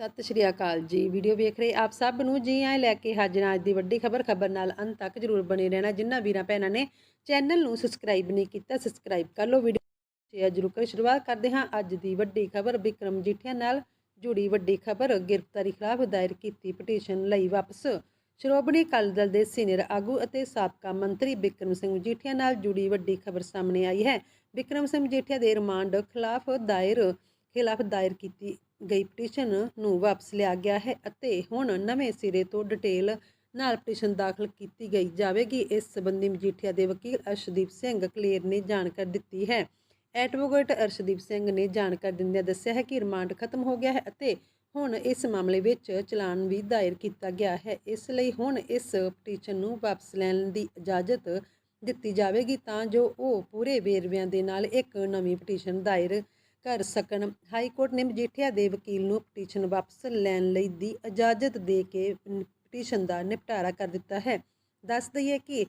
ਸਤਿ ਸ਼੍ਰੀ ਅਕਾਲ ਜੀ। ਵੀਡੀਓ ਵੇਖ ਰਹੇ ਆਪ ਸਭ ਨੂੰ ਜੀ ਆਏ ਲੈ ਕੇ ਹਾਜ਼ਰ ਹਾਂ ਅੱਜ ਦੀ ਵੱਡੀ ਖਬਰ। ਖਬਰ ਨਾਲ ਅੰਤ ਤੱਕ ਜਰੂਰ ਬਣੇ ਰਹਿਣਾ। ਜਿਨ੍ਹਾਂ ਵੀਰਾਂ ਭੈਣਾਂ ਨੇ ਚੈਨਲ ਨੂੰ ਸਬਸਕ੍ਰਾਈਬ ਨਹੀਂ ਕੀਤਾ, ਸਬਸਕ੍ਰਾਈਬ ਕਰ ਲਓ। ਵੀਡੀਓ ਸ਼ੇਅਰ ਜਰੂਰ ਕਰ ਸ਼ੁਰੂਆਤ ਕਰਦੇ ਹਾਂ ਅੱਜ ਦੀ ਵੱਡੀ ਖਬਰ। ਵਿਕਰਮ ਜੀਠੀਆ ਨਾਲ ਜੁੜੀ ਵੱਡੀ ਖਬਰ। ਗ੍ਰਿਫਤਾਰੀ ਖਿਲਾਫ ਦਾਇਰ ਕੀਤੀ ਪਟੀਸ਼ਨ ਲਈ ਵਾਪਸ। ਸ਼੍ਰੋਮਣੀ ਅਕਾਲੀ ਦਲ ਦੇ ਸੀਨੀਅਰ ਆਗੂ ਅਤੇ ਸਾਬਕਾ ਮੰਤਰੀ ਬਿਕਰਮ ਸਿੰਘ ਮਜੀਠੀਆ ਨਾਲ ਜੁੜੀ ਵੱਡੀ ਖਬਰ ਸਾਹਮਣੇ ਆਈ ਹੈ। ਬਿਕਰਮ ਸਿੰਘ ਮਜੀਠੀਆ ਦੇ ਰਿਮਾਂਡ ਖਿਲਾਫ ਦਾਇਰ ਖਿਲਾਫ ਦਾਇਰ ਕੀਤੀ ਗਈ ਪਟੀਸ਼ਨ ਨੂੰ ਵਾਪਸ ਲਿਆ ਗਿਆ ਹੈ ਅਤੇ ਹੁਣ ਨਵੇਂ ਸਿਰੇ ਤੋਂ ਡਿਟੇਲ ਨਾਲ ਪਟੀਸ਼ਨ ਦਾਖਲ ਕੀਤੀ ਗਈ ਜਾਵੇਗੀ। ਇਸ ਸੰਬੰਧੀ ਮਜੀਠੀਆ ਦੇ ਵਕੀਲ ਅਰਸ਼ਦੀਪ ਸਿੰਘ ਕਲੇਰ ਨੇ ਜਾਣਕਾਰੀ ਦਿੱਤੀ ਹੈ। ਐਡਵੋਕੇਟ ਅਰਸ਼ਦੀਪ ਸਿੰਘ ਨੇ ਜਾਣਕਾਰੀ ਦਿੰਦਿਆਂ ਦੱਸਿਆ ਹੈ ਕਿ ਰਿਮਾਂਡ ਖਤਮ ਹੋ ਗਿਆ ਹੈ ਅਤੇ ਹੁਣ ਇਸ ਮਾਮਲੇ ਵਿੱਚ ਚਲਾਨ ਵੀ ਦਾਇਰ ਕੀਤਾ ਗਿਆ ਹੈ। ਇਸ ਲਈ ਹੁਣ ਇਸ ਪਟੀਸ਼ਨ ਨੂੰ ਵਾਪਸ ਲੈਣ ਦੀ ਇਜਾਜ਼ਤ ਦਿੱਤੀ ਜਾਵੇਗੀ ਤਾਂ ਜੋ ਉਹ ਪੂਰੇ ਵੇਰਵਿਆਂ ਦੇ ਨਾਲ ਇੱਕ ਨਵੀਂ ਪਟੀਸ਼ਨ ਦਾਇਰ ਕਰ ਸਕਣ। ਹਾਈ ਕੋਰਟ ਨੇ ਮਜੀਠੀਆ ਦੇ ਵਕੀਲ ਨੂੰ ਪਟੀਸ਼ਨ ਵਾਪਸ ਲੈਣ ਲਈ ਦੀ ਇਜਾਜ਼ਤ ਦੇ ਕੇ ਪਟੀਸ਼ਨ ਦਾ ਨਿਪਟਾਰਾ ਕਰ ਦਿੱਤਾ ਹੈ। ਦੱਸ ਦਈਏ ਕਿ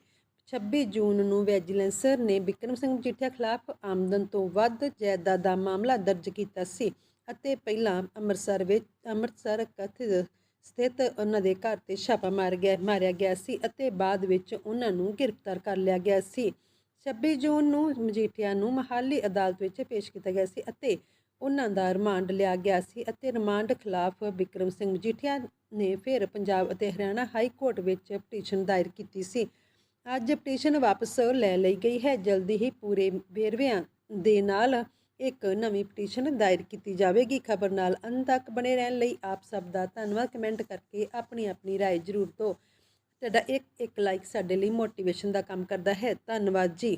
26 ਜੂਨ ਨੂੰ ਵੈਜੀਲੈਂਸਰ ਨੇ ਬਿਕਰਮ ਸਿੰਘ ਮਜੀਠੀਆ ਖਿਲਾਫ ਆਮਦਨ ਤੋਂ ਵੱਧ ਜਾਇਦਾਦ ਦਾ ਮਾਮਲਾ ਦਰਜ ਕੀਤਾ ਸੀ ਅਤੇ ਪਹਿਲਾਂ ਅੰਮ੍ਰਿਤਸਰ ਵਿੱਚ ਅੰਮ੍ਰਿਤਸਰ ਕਥਿਤ ਸਥਿਤ ਉਹਨਾਂ ਦੇ ਘਰ ਤੇ ਛਾਪਾ ਮਾਰ ਗਿਆ, ਮਾਰਿਆ ਗਿਆ ਸੀ ਅਤੇ ਬਾਅਦ ਵਿੱਚ ਉਹਨਾਂ ਨੂੰ ਗ੍ਰਿਫਤਾਰ ਕਰ ਲਿਆ ਗਿਆ ਸੀ। 26 ਜੂਨ ਨੂੰ ਮਜੀਠੀਆ ਨੂੰ ਮਹਾਲੀ ਅਦਾਲਤ ਵਿੱਚ ਪੇਸ਼ ਕੀਤਾ ਗਿਆ ਸੀ ਅਤੇ ਉਹਨਾਂ ਦਾ ਰਿਮਾਂਡ ਲਿਆ ਗਿਆ ਸੀ ਅਤੇ ਰਿਮਾਂਡ ਖਿਲਾਫ ਬਿਕਰਮ ਸਿੰਘ ਮਜੀਠੀਆ ਨੇ ਫਿਰ ਪੰਜਾਬ ਅਤੇ ਹਰਿਆਣਾ ਹਾਈ ਕੋਰਟ ਵਿੱਚ ਪਟੀਸ਼ਨ ਦਾਇਰ ਕੀਤੀ ਸੀ ਅੱਜ ਪਟੀਸ਼ਨ ਵਾਪਸ ਲੈ ਲਈ ਗਈ ਹੈ ਜਲਦੀ ਹੀ ਪੂਰੇ ਵੇਰਵਿਆਂ ਦੇ ਨਾਲ ਇੱਕ ਨਵੀਂ ਪਟੀਸ਼ਨ ਦਾਇਰ ਕੀਤੀ ਜਾਵੇਗੀ ਖਬਰ ਨਾਲ ਅੰਤ ਤੱਕ ਬਣੇ ਰਹਿਣ ਲਈ ਆਪ ਸਭ ਦਾ ਧੰਨਵਾਦ ਕਮੈਂਟ ਕਰਕੇ ਆਪਣੀ ਆਪਣੀ رائے ਜ਼ਰੂਰ ਦਿਓ ਤੁਹਾਡਾ ਇੱਕ ਇੱਕ ਲਾਈਕ ਸਾਡੇ ਲਈ ਮੋਟੀਵੇਸ਼ਨ ਦਾ ਕੰਮ ਕਰਦਾ ਹੈ। ਧੰਨਵਾਦ ਜੀ।